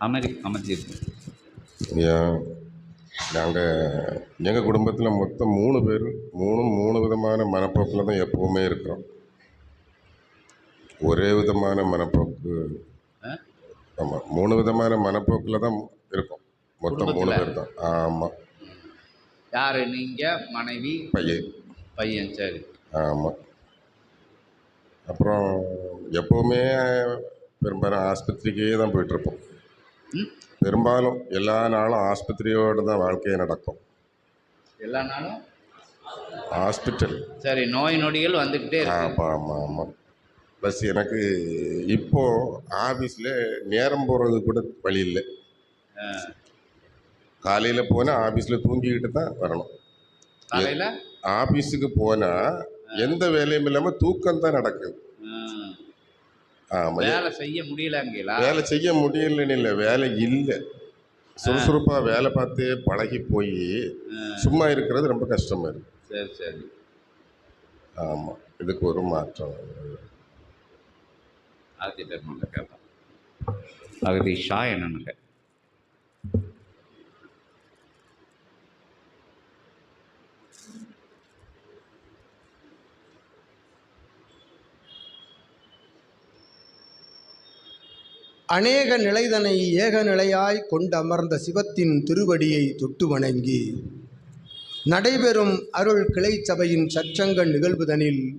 அமரி ஏன் நாங்கள் எங்கள் குடும்பத்தில் மொத்தம் மூணு பேர் மூணு மூணு விதமான மனப்போக்கில் தான் எப்போவுமே இருக்கிறோம். ஒரே விதமான மனப்போக்கு? ஆமாம் மூணு விதமான மனப்போக்கில் தான் இருக்கோம். மொத்தம் மூணு பேர் தான். ஆமாம் யார் நீங்கள் மனைவி? பையன். பையன் சரி. ஆமாம் அப்புறம் எப்போவுமே பெரும்பாலும் ஆஸ்பத்திரிக்கே தான் போயிட்டுருப்போம் பெரும்பாலும் எல்லா நாளும் ஆஸ்பத்திரியோடு தான் வாழ்க்கையே நடக்கும். எல்லா நாளும்? ஹாஸ்பிட்டல். சரி நோய் நொடிகள் வந்துக்கிட்டே ஆமாம் ஆமாம் ஆமாம் ப்ளஸ் எனக்கு இப்போது ஆஃபீஸில் நேரம் போகிறது கூட வழி இல்லை. காலையில் போனால் ஆஃபீஸில் தூங்கிக்கிட்டு தான் வரணும். காலையில்? ஆஃபீஸுக்கு போனால் எந்த வேலையும் இல்லாமல் தூக்கம் தான் நடக்குது. வேலை செய்ய முடியலங்களா வேலை செய்ய முடியலன்னு இல்லை வேலை இல்லை. சுறுசுறுப்பாக வேலை பார்த்து பழகி போய் சும்மா இருக்கிறது ரொம்ப கஷ்டமாக இருக்குது சரி சரி. ஆமாம் இதுக்கு ஒரு மாற்றம். ஆதி பெருமாள் கேட்போம். அகதி ஷா என்னன்னு அநேக நிலைதனை ஏக நிலையாய் கொண்டமர்ந்த சிவத்தின் திருவடியை தொட்டு வணங்கி நடைபெறும் அருள் கிளை சபையின் சச்சங்க நிகழ்வுதனில்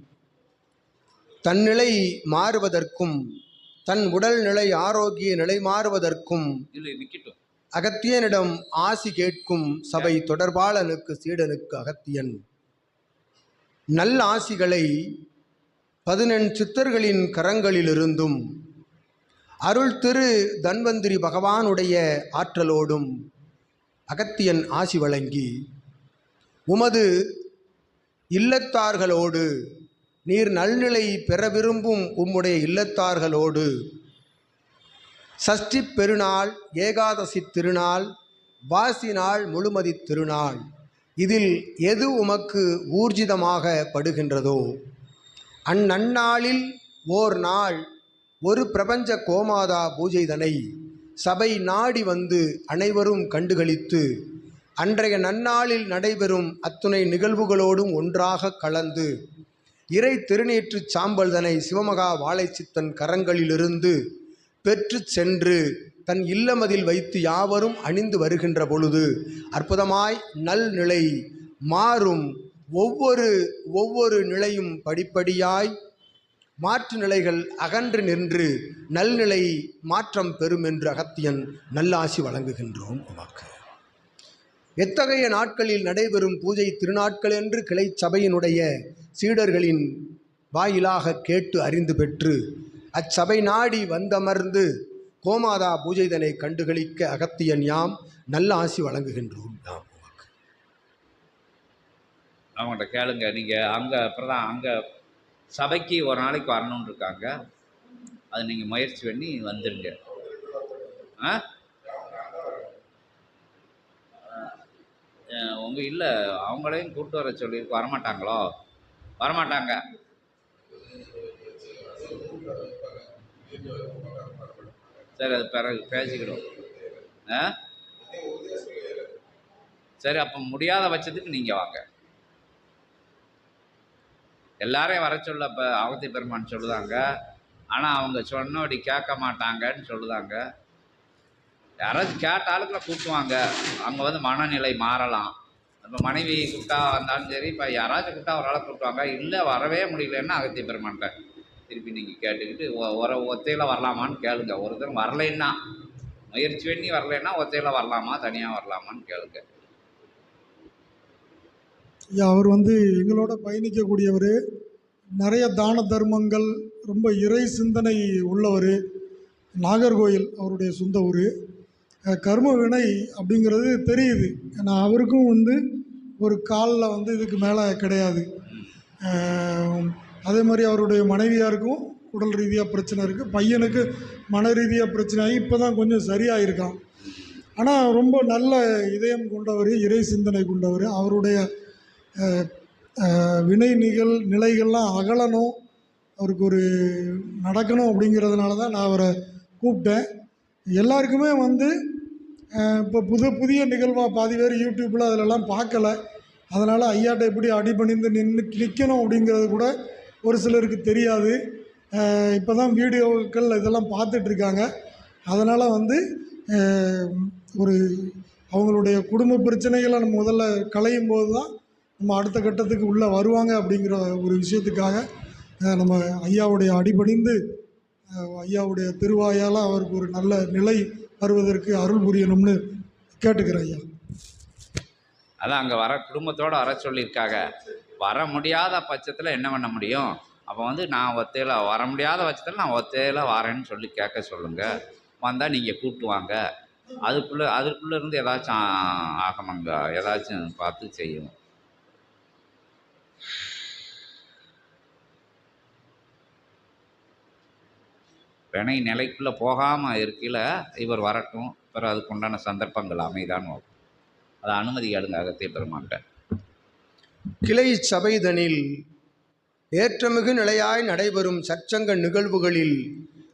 தன்னிலை மாறுவதற்கும் தன் உடல் நிலை ஆரோக்கிய நிலை மாறுவதற்கும் அகத்தியனிடம் ஆசி கேட்கும் சபை தொடர்பாளனுக்கு சீடனுக்கு அகத்தியன். நல்ல ஆசிகளை பதினெண் சித்தர்களின் கரங்களிலிருந்தும் அருள் திரு தன்வந்திரி பகவானுடைய ஆற்றலோடும் அகத்தியன் ஆசி வழங்கி உமது இல்லத்தார்களோடு நீர் நல்நிலை பெற விரும்பும் உம்முடைய இல்லத்தார்களோடு சஷ்டி பெருநாள் ஏகாதசி திருநாள் வாசி நாள் முழுமதி திருநாள் இதில் எது உமக்கு ஊர்ஜிதமாக படுகின்றதோ அந்நன்னாளில் ஓர் நாள் ஒரு பிரபஞ்ச கோமாதா பூஜைதனை. சபை நாடி வந்து அனைவரும் கண்டுகளித்து அன்றைய நன்னாளில் நடைபெறும் அத்துணை நிகழ்வுகளோடும் ஒன்றாக கலந்து இறை திருநீற்றுச் சாம்பல்தனை சிவமகா வாழைச்சித்தன் கரங்களிலிருந்து பெற்று சென்று தன் இல்லமதில் வைத்து யாவரும் அணிந்து வருகின்ற பொழுது அற்புதமாய் நல்நிலை மாறும். ஒவ்வொரு ஒவ்வொரு நிலையும் படிப்படியாய் மாற்று நிலைகள் அகன்று நின்று நல்நிலை மாற்றம் பெறும் என்று அகத்தியன் நல்லாசி வழங்குகின்றோம் உமக்கு. எத்தகைய நாட்களில் நடைபெறும் பூஜை திருநாட்கள் என்று கிளை சபையினுடைய சீடர்களின் வாயிலாக கேட்டு அறிந்து பெற்று அச்சபை நாடி வந்தமர்ந்து கோமாதா பூஜைதனை கண்டுகளிக்க அகத்தியன் யாம் நல்ல ஆசி வழங்குகின்றோம் யாம் உமக்கு. அவங்கள்ட்ட கேளுங்க. நீங்கள் அங்கே பிரதான் அங்கே சபைக்கு ஒரு நாளைக்கு வரணும்னு இருக்காங்க. அது நீங்கள் முயற்சி பண்ணி வந்துடுங்க ஆ? உங்கள் இல்லை அவங்களையும் கூப்பிட்டு வர சொல்லி வரமாட்டாங்களோ? வரமாட்டாங்க. சரி அது பிறகு பேசிக்கிடும் ஆ? சரி அப்போ முடியாத பட்சத்துக்கு நீங்கள் வாங்க. எல்லாரையும் வர சொல்ல இப்போ அவதி பெருமான் சொல்லுதாங்க. ஆனால் அவங்க சொன்னபடி கேட்க மாட்டாங்கன்னு சொல்லுதாங்க. யாராச்சும் கேட்ட ஆளுக்குள்ள கூப்பிடுவாங்க அங்கே வந்து மனநிலை மாறலாம். இப்போ மனைவி கூப்பிட்டா வந்தாலும் சரி இப்போ யாராச்சும் கூப்பிட்டா ஒரு ஆளை கூப்பிடுவாங்க இல்லை வரவே முடியலன்னா அகத்திய பெருமான்கிட்ட திருப்பி நீங்கள் கேட்டுக்கிட்டு ஒரு ஒத்தையில் வரலாமான்னு கேளுங்க. ஒருத்தர் வரலைன்னா முயற்சி பண்ணி வரலைன்னா ஒத்தையில் வரலாமா தனியாக வரலாமான்னு கேளுங்க. ஐயா அவர் வந்து எங்களோட பயணிக்கக்கூடியவர். நிறைய தான தர்மங்கள் ரொம்ப இறை சிந்தனை உள்ளவர் நாகர்கோயில் அவருடைய சொந்த ஊர். கர்ம வினை அப்படிங்கிறது தெரியுது. ஏன்னா அவருக்கும் வந்து ஒரு காலில் வந்து இதுக்கு மேலே கிடையாது. அதே மாதிரி அவருடைய மனைவியாருக்கும் உடல் ரீதியாக பிரச்சனை இருக்குது பையனுக்கு மன ரீதியாக பிரச்சனை ஆகி இப்போ தான் கொஞ்சம் சரியாயிருக்கான். ஆனால் ரொம்ப நல்ல இதயம் கொண்டவர் இறை சிந்தனை கொண்டவர். அவருடைய வினை நிகழ் நிலைகள்லாம் அகலணும். அவருக்கு ஒரு நடக்கணும் அப்படிங்கிறதுனால தான் நான் அவரை கூப்பிட்டேன். எல்லாருக்குமே வந்து இப்போ புது புதிய நிகழ்வாக பாதி பேர் யூடியூப்பில் அதிலெல்லாம் பார்க்கல. அதனால் ஐயாட்ட எப்படி அடிபணிந்து நின்று நிற்கணும் அப்படிங்கிறது கூட ஒரு சிலருக்கு தெரியாது. இப்போ தான் வீடியோக்கள் இதெல்லாம் பார்த்துட்ருக்காங்க. அதனால் வந்து ஒரு அவங்களுடைய குடும்ப பிரச்சனைகளை நம்ம முதல்ல களையும் போது தான் நம்ம அடுத்த கட்டத்துக்கு உள்ளே வருவாங்க அப்படிங்கிற ஒரு விஷயத்துக்காக நம்ம ஐயாவுடைய அடிபணிந்து ஐயாவுடைய திருவாயால் அவருக்கு ஒரு நல்ல நிலை வருவதற்கு அருள் புரியணும்னு கேட்டுக்கிறேன் ஐயா. அதான் அங்கே வர குடும்பத்தோடு வர சொல்லியிருக்காங்க. வர முடியாத பட்சத்தில் என்ன பண்ண முடியும்? அப்போ வந்து நான் ஒத்தையில் வர முடியாத பட்சத்தில் நான் ஒத்தையில் வரேன்னு சொல்லி கேட்க சொல்லுங்கள் வந்தால் நீங்கள் கூப்பிட்டு வாங்க. அதுக்குள்ளே அதுக்குள்ளே இருந்து ஏதாச்சும் ஆ- ஆகணுங்க ஏதாச்சும் பார்த்து செய்யணும். பிணை நிலைக்குள்ளே போகாமல் இருக்கையில் இவர் வரட்டும். பிறகு அதுக்கு உண்டான சந்தர்ப்பங்கள் அமைதான் வரும் அதை அனுமதி எடுங்க அகத்திய பெருமான்ட்ட கிளை சபைதனில் ஏற்றமிகு நிலையாய் நடைபெறும் சற்சங்க நிகழ்வுகளில்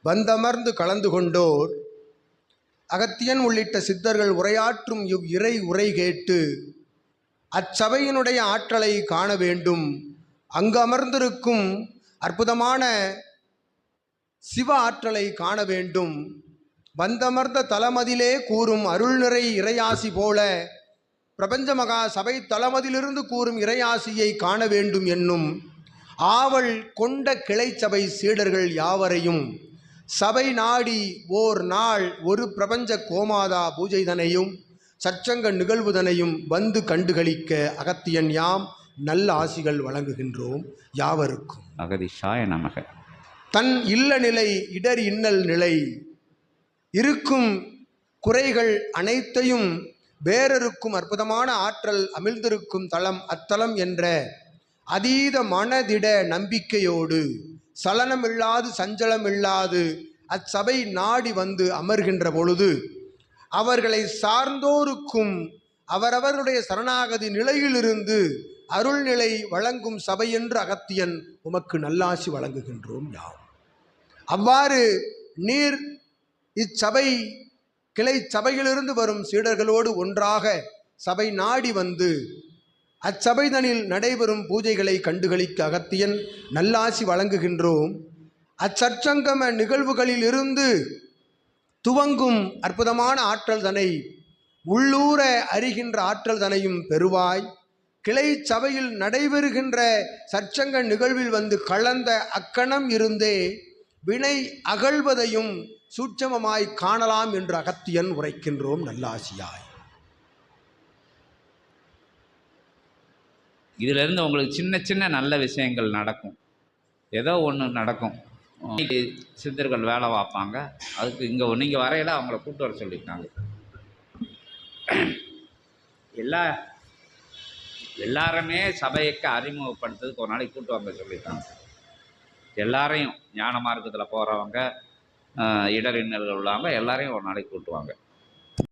வந்தமர்ந்து கலந்து கொண்டோர் அகத்தியன் உள்ளிட்ட சித்தர்கள் உரையாற்றும் இவ் இறை உரை கேட்டு அச்சபையினுடைய ஆற்றலை காண வேண்டும். அங்கு அமர்ந்திருக்கும் அற்புதமான சிவ ஆற்றலை காண வேண்டும். வந்தமர்ந்த தலமதிலே கூறும் அருள்நிறை இறையாசி போல பிரபஞ்ச மகா சபை தளமதிலிருந்து கூறும் இறையாசியை காண வேண்டும் என்னும் ஆவல் கொண்ட கிளைச்சபை சீடர்கள் யாவரையும் சபை நாடி ஓர் நாள் ஒரு பிரபஞ்ச கோமாதா பூஜைதனையும் சச்சங்க நிகழ்வுதனையும் வந்து கண்டுகளிக்க அகத்தியன் யாம் நல்ல ஆசிகள் வழங்குகின்றோம் யாவருக்கும். அகதிஷாய நமக. தன் இல்ல நிலை இடர் இன்னல் நிலை. இருக்கும் குறைகள் அனைத்தையும் வேறருக்கும் அற்புதமான ஆற்றல் அமிழ்ந்திருக்கும் தளம் அத்தலம் என்ற அதீத மனதிட நம்பிக்கையோடு சலனமில்லாது சஞ்சலமில்லாது அச்சபை நாடி வந்து அமர்கின்ற பொழுது அவர்களை சார்ந்தோருக்கும் அவரவர்களுடைய சரணாகதி நிலையிலிருந்து அருள்நிலை வழங்கும் சபை என்று அகத்தியன் உமக்கு நல்லாசி வழங்குகின்றோம் யாம். அவ்வாறு நீர் இச்சபை கிளை சபையிலிருந்து வரும் சீடர்களோடு ஒன்றாக சபை நாடி வந்து அச்சபைதனில் நடைபெறும் பூஜைகளை கண்டுகளிக்க அகத்தியன் நல்லாசி வழங்குகின்றோம். அச்சற்சங்கம நிகழ்வுகளில் இருந்து துவங்கும் அற்புதமான ஆற்றல் தனை உள்ளூர அறிகின்ற ஆற்றல் தனையும் பெறுவாய். கிளை சபையில் நடைபெறுகின்ற சற்சங்க நிகழ்வில் வந்து கலந்த அக்கணம் இருந்தே வினை அகழ்வதையும் சூட்சமமாய் காணலாம் என்று அகத்தியன் உரைக்கின்றோம் நல்லாசியாய். இதிலிருந்து உங்களுக்கு சின்ன சின்ன நல்ல விஷயங்கள் நடக்கும். ஏதோ ஒன்று நடக்கும். சித்தர்கள் வேலை பார்ப்பாங்க. அதுக்கு இங்கே நீங்கள் வரையில அவங்கள கூட்டு வர சொல்லியிருக்காங்க. எல்லா எல்லாருமே சபைக்கு அறிமுகப்படுத்துறதுக்கு ஒரு நாளைக்கு கூட்டு வாங்க சொல்லியிருக்காங்க எல்லாரையும் ஞான மார்க்கத்தில் போகிறவங்க இடர் இன்னல்கள் இல்லாமல் எல்லாரையும் ஒரு நாளைக்கு கூட்டுவாங்க